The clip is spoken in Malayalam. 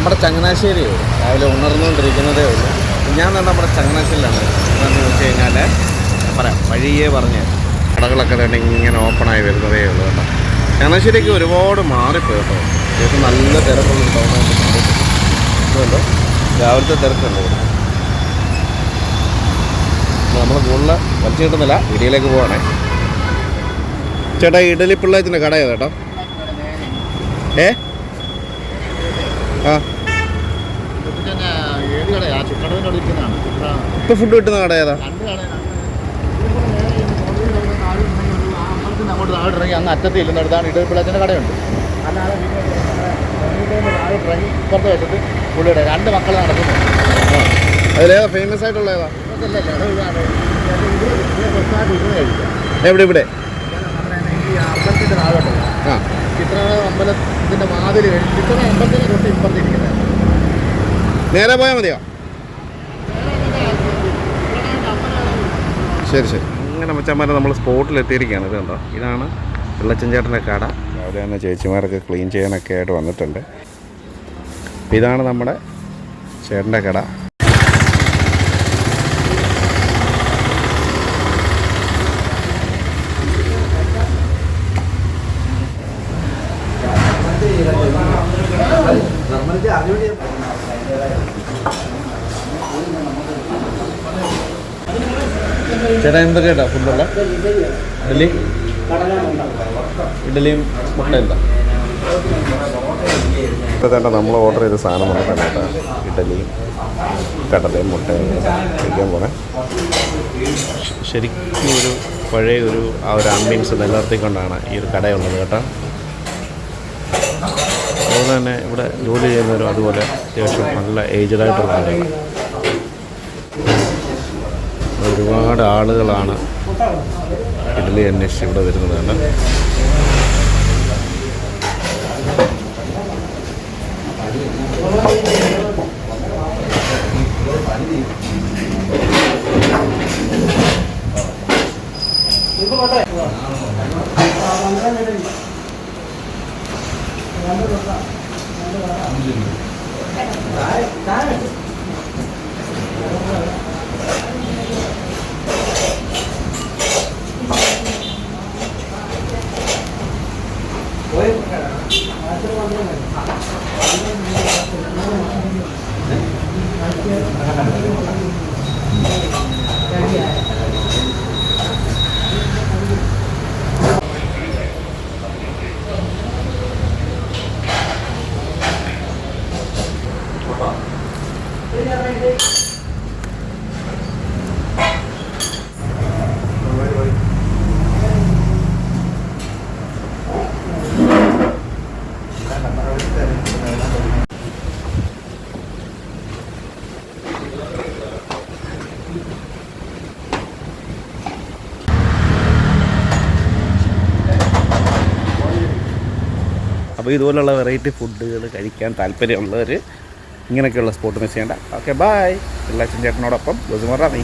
നമ്മുടെ ചങ്ങനാശ്ശേരി രാവിലെ ഉണർന്നുകൊണ്ടിരിക്കുന്നതേ ഉള്ളൂ. ഞാൻ നമ്മുടെ ചങ്ങനാശ്ശേരിയിലാണ്. എന്താണെന്ന് ചോദിച്ചു കഴിഞ്ഞാൽ പറയാം. വഴിയേ പറഞ്ഞ് കടകളൊക്കെ തന്നെ ഇങ്ങനെ ഓപ്പണായി വരുന്നതേ ഉള്ളൂ കേട്ടോ. ചങ്ങനാശ്ശേരിക്ക് ഒരുപാട് മാറിപ്പോയി കേട്ടോ. ഇത് നല്ല തിരക്കുള്ള ടൗണായിട്ട് രാവിലത്തെ തിരക്കുണ്ട് നമ്മൾ കൂടുതൽ വലിച്ചു കിട്ടുന്നില്ല. ഇടിയിലേക്ക് പോവാണേ. ചേട്ടാ ഇഡലി പിള്ളേത്തിന്റെ കട ഏതാ ചേട്ടാ ഏ? ഇപ്പം ഫുഡ് കിട്ടുന്ന കട ഏതാ? അങ്ങോട്ട് താഴെ ഇറങ്ങി. അങ്ങ് അറ്റത്ത് ഇല്ലെന്നിടത്താണ് ഇടപ്പിള്ളച്ചന്റെ കടയുണ്ട്. അല്ലാതെ താഴെ ഇറങ്ങി ഇപ്പുറത്ത് വെച്ചിട്ട് പുള്ളിയുടെ രണ്ട് മക്കൾ നടക്കുന്നു. അതിലേതാ? ഫേമസ് ആയിട്ടുള്ള ഏതാ? എവിടെ ഇവിടെ? അമ്പലത്തിന്റെ താഴോട്ടല്ല? ആ. ചിത്ര അമ്പലത്തിന്റെ വാതിൽ ചിത്ര അമ്പലത്തിന്റെ തൊട്ട് ഇപ്പുറത്തിരിക്കുന്നത് നേരെ പോയാൽ മതിയോ? ശരി ശരി. അങ്ങനെ മച്ചന്മാരെ നമ്മൾ സ്പോട്ടിൽ എത്തിയിരിക്കുകയാണ് ഇത് കണ്ടോ? ഇതാണ് വെള്ളച്ചൻ ചേട്ടന്റെ കട. രാവിലെ തന്നെ ചേച്ചിമാരൊക്കെ ക്ലീൻ ചെയ്യാനൊക്കെ ആയിട്ട് വന്നിട്ടുണ്ട്. ഇതാണ് നമ്മുടെ ചേട്ടന്റെ കട. ചേട്ടാ എന്തൊക്കെയാ ഫുഡുള്ള ഇഡലി ഇഡലിയും മുട്ട എന്താ ഇപ്പോൾ തന്നെ നമ്മൾ ഓർഡർ ചെയ്ത സാധനം വന്നിട്ടുണ്ട് കേട്ടോ. ഇഡലിയും കടലയും മുട്ടയും കഴിക്കാൻ പോണേ. ശരിക്കും ഒരു പഴയ ഒരു ആ ഒരു ആംബിയൻസ് നിലനിർത്തിക്കൊണ്ടാണ് ഈ ഒരു കടയുള്ളത് കേട്ടോ. അതുപോലെ തന്നെ ഇവിടെ ജോലി ചെയ്യുന്നവരും അതുപോലെ അത്യാവശ്യം നല്ല ഏജ്ഡ് ആയിട്ടുള്ള ഒരുപാട് ആളുകളാണ് ഇഡലി അന്വേഷിച്ച് ഇവിടെ വരുന്നത് കണ്ട അപ്പോൾ ഇതുപോലുള്ള വെറൈറ്റി ഫുഡുകൾ കഴിക്കാൻ താല്പര്യമുള്ളവർ ഇങ്ങനെയൊക്കെയുള്ള സ്പോട്ട് മിസ് ചെയ്യേണ്ട. ഓക്കെ ബായ് എല്ലാ ചേട്ടനോടൊപ്പം ഗോസുമാറാ നീ.